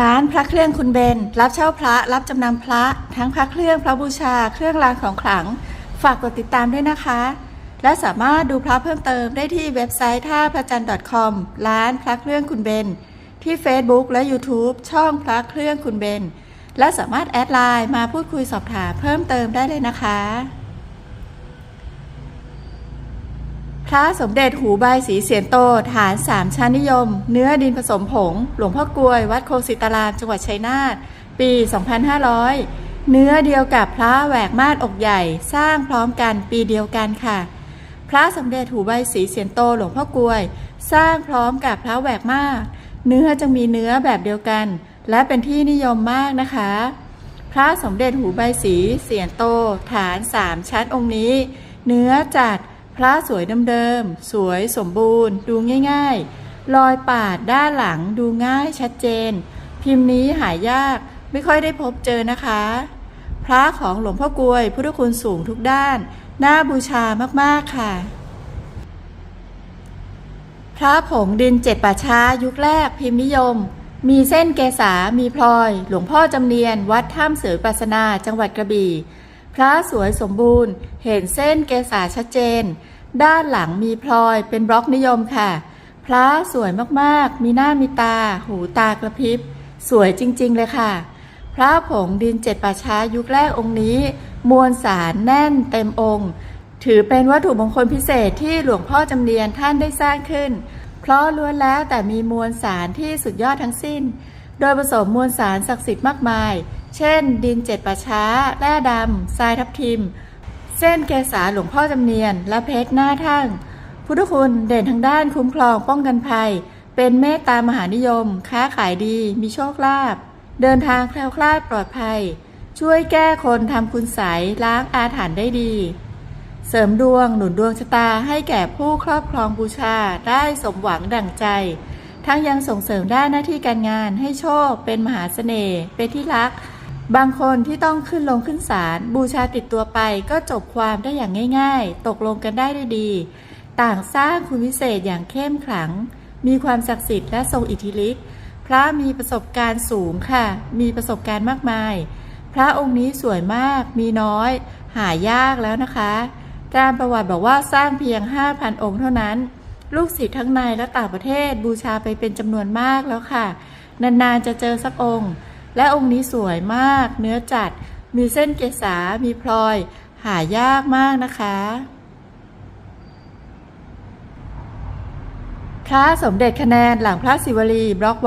ร้านพระเครื่องคุณเบน รับเช่าพระ รับจำนำพระ ทั้งพระเครื่องพระบูชา เครื่องรางของขลัง ฝากกดติดตามด้วยนะคะ และสามารถดูพระเพิ่มเติมได้ที่เว็บไซต์ท่าพระจันทร์ .com ร้านพระเครื่องคุณเบน ที่ Facebook และ YouTube ช่องพระเครื่องคุณเบน และสามารถแอดไลน์มาพูดคุยสอบถามเพิ่มเติมได้เลยนะคะ พระสมเด็จหูใบสีเสียนโต ฐานสามชั้นนิยม เนื้อดินผสมผง หลวงพ่อกลวย วัดโคสิตารามจังหวัดชัยนาท ปี 2500 เนื้อเดียวกับพระแหวกมาดอกใหญ่ สร้างพร้อมกันปีเดียวกันค่ะ พระสมเด็จหูใบสีเสียนโต หลวงพ่อกลวย สร้างพร้อมกับพระแหวกมาดเนื้อจึงมีเนื้อแบบเดียวกัน และเป็นที่นิยมมากนะคะ พระสมเด็จหูใบสีเสียนโต ฐานสามชั้นองค์นี้ เนื้อจัด พระสวยเดิมๆ สวยสมบูรณ์ ดูง่ายๆ รอยปาดด้านหลังดูง่ายชัดเจน พิมพ์นี้หายากไม่ค่อยได้พบเจอนะคะ พระของหลวงพ่อกลวยพุทธคุณสูงทุกด้าน น่าบูชามากๆค่ะ พระผงดินเจ็ดป่าช้ายุคแรกพิมพ์นิยม มีเส้นเกษามีพลอย หลวงพ่อจำเนียน วัดถ้ำเสือปัสนาจังหวัดกระบี่ พระสวยสมบูรณ์ เห็นเส้นเกษาชัดเจน ด้านหลังมีพลอยเป็นบล็อกนิยมค่ะ พระสวยมากๆ มีหน้ามีตา หูตากระพริบ สวยจริงๆเลยค่ะ พระผงดินเจ็ดป่าช้ายุคแรกองค์นี้ มวลสารแน่นเต็มองค์ ถือเป็นวัตถุมงคลพิเศษที่หลวงพ่อจำเนียนท่านได้สร้างขึ้น เพราะล้วนแล้วแต่มีมวลสารที่สุดยอดทั้งสิ้น โดยผสมมวลสารศักดิ์สิทธิ์มากมาย เช่น ดินเจ็ดป่าช้า แร่ดำทรายทับทิม เส้นเกษาหลวงพ่อจำเนียน และเพชรหน้าทั่งพุทธคุณเด่นทางด้านคุ้มครองป้องกันภัย เป็นเมตตามหานิยม ค้าขายดี มีโชคลาภเดินทางแคล้วคลาดปลอดภัย ช่วยแก้คนทำคุณใสยล้างอาถรรพ์ได้ดี เสริมดวงหนุนดวงชะตาให้แก่ผู้ครอบครองบูชาได้สมหวังดั่งใจ ทั้งยังส่งเสริมด้านหน้าที่การงานให้โชคเป็นมหาเสน่ห์เป็นที่รัก บางคนที่ต้องขึ้นลงขึ้นศาลบูชาติดตัวไปก็จบความได้อย่างง่าย ๆ ตกลงกันได้ด้วยดี ต่างสร้างคุณวิเศษอย่างเข้มขลัง มีความศักดิ์สิทธิ์และทรงอิทธิฤทธิ์พระมีประสบการณ์สูงค่ะ มีประสบการณ์มากมาย พระองค์นี้สวยมาก มีน้อย หายากแล้วนะคะการประวัติบอกว่าสร้างเพียง 5,000 องค์เท่านั้น ลูกศิษย์ทั้งในและต่างประเทศบูชาไปเป็นจำนวนมากแล้วค่ะ นานๆจะเจอสักองค์ และองค์นี้สวยมาก เนื้อจัด มีเส้นเกษา มีพลอย หายากมากนะคะ พระสมเด็จคะแนนหลังพระศิวลีบล็อก